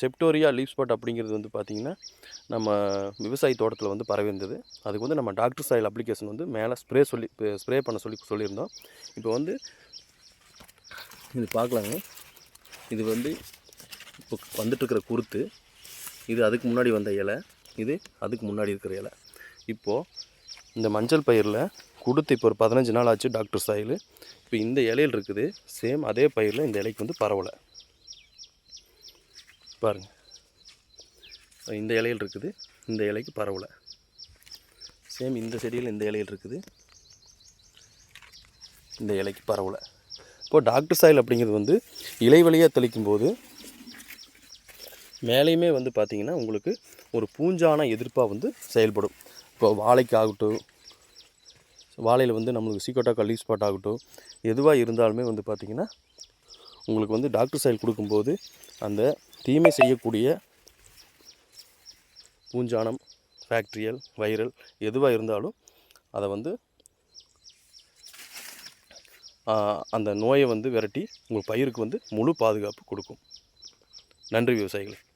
Septoria leaf spot அப்படிங்கிறது வந்து பார்த்திங்கன்னா நம்ம விவசாய தோட்டத்தில் வந்து பரவி இருந்தது அதுக்கு வந்து நம்ம டாக்டர் சாயில் அப்ளிகேஷன் வந்து மேலே ஸ்ப்ரே சொல்லி ஸ்ப்ரே பண்ண சொல்லி சொல்லியிருந்தோம். இப்போ வந்து இது பார்க்கலாங்க. இது வந்து இப்போ வந்துட்டுருக்கிற குருத்து. இது அதுக்கு முன்னாடி வந்த இலை. இது அதுக்கு முன்னாடி இருக்கிற இலை. இப்போது இந்த மஞ்சள் பயிரில் கொடுத்து இப்போ ஒரு பதினஞ்சு நாள் ஆச்சு டாக்டர் சாயில். இப்போ இந்த இலையில் இருக்குது. சேம் அதே பயிரில் இந்த இலைக்கு வந்து பரவலை. பாருங்கள் இந்த இலையில் இருக்குது. இந்த இலைக்கு பரவலை. சேம் இந்த செடியில் இந்த இலையில் இருக்குது. இந்த இலைக்கு பரவலை. இப்போது டாக்டர் சாயில் அப்படிங்கிறது வந்து இலை வழியாக தெளிக்கும் போது மேலேயுமே வந்து பார்த்திங்கன்னா உங்களுக்கு ஒரு பூஞ்சான எதிர்ப்பாக வந்து செயல்படும். இப்போ வாழைக்கு ஆகட்டும் வாழையில் வந்து நம்மளுக்கு சீக்கோட்டா லீவ் ஸ்பாட் ஆகட்டும் எதுவாக இருந்தாலுமே வந்து பார்த்திங்கன்னா உங்களுக்கு வந்து டாக்டர் சைல் கொடுக்கும்போது அந்த தீமை செய்யக்கூடிய பூஞ்சானம் ஃபேக்ட்ரியல் வைரல் எதுவாக இருந்தாலும் அதை வந்து அந்த நோயை வந்து விரட்டி உங்கள் பயிருக்கு வந்து முழு பாதுகாப்பு கொடுக்கும். நன்றி விவசாயிகளுக்கு